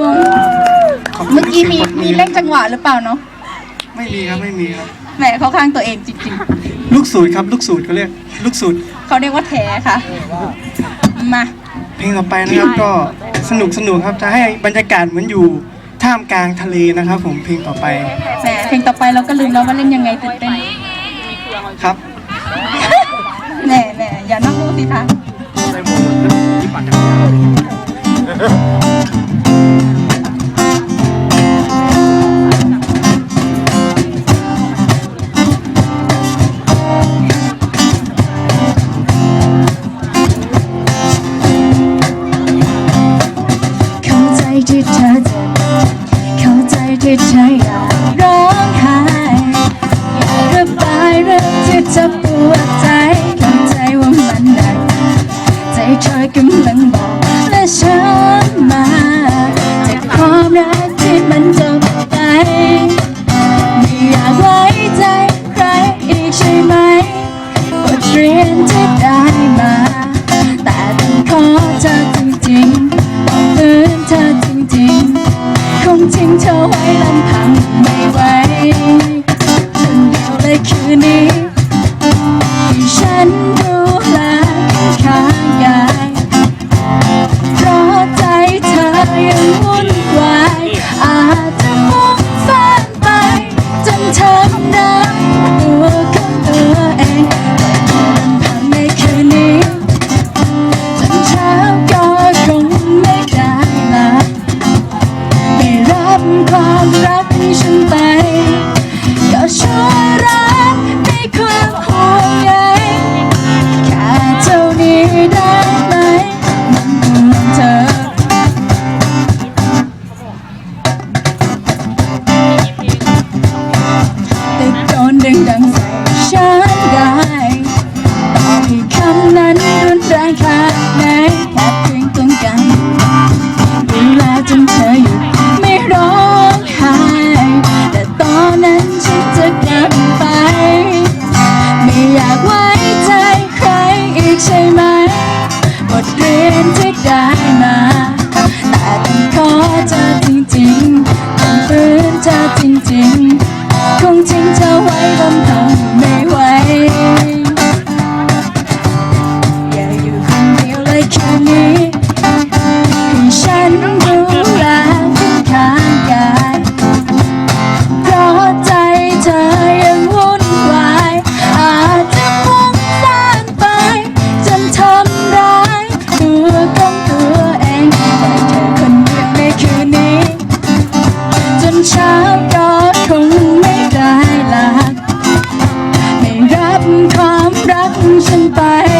งงขอบคุณเมื่อกี้มีทุกสียงปรบมีเล่นจังหวะหรือเปล่าเนาะไม่มีครับไม่มีครับแหมเขาข้างตัวเองจริงลูกสูตรครับลูกสูตรเขาเรียกลูกสูตร ๆ เขาเรียกว่าแท้ค่ะ มา เพลงต่อไปนะครับก็สนุกสนุกครับจะให้บรรยากาศเหมือนอยู่ท่ามกลางทะเลนะครับ ผมเพลงต่อไปแหมเพลงต่อไปเราก็ลืมแล้วว่าเล่นยังไงตื่นเต้นครับ แหมแหมอย่านั่งดูสิคะเข้า เธอเจ็บเข้าใจที่เธออยากร้อง I'm คำนั้นรุนแรงแค่ไหนแค่เพียงต้องการดูแลจนเธอหยุดไม่ร้องไห้แต่ตอนนั้นฉันจะกลับไป ไม่อยากไว้ใจใครอีกใช่ไหมบทเรียนที่ได้มา แต่ต้องขอเธอจริงๆต้องฝืนเธอจริงๆ คงทิ้งเธอไว้ลำพัง ได้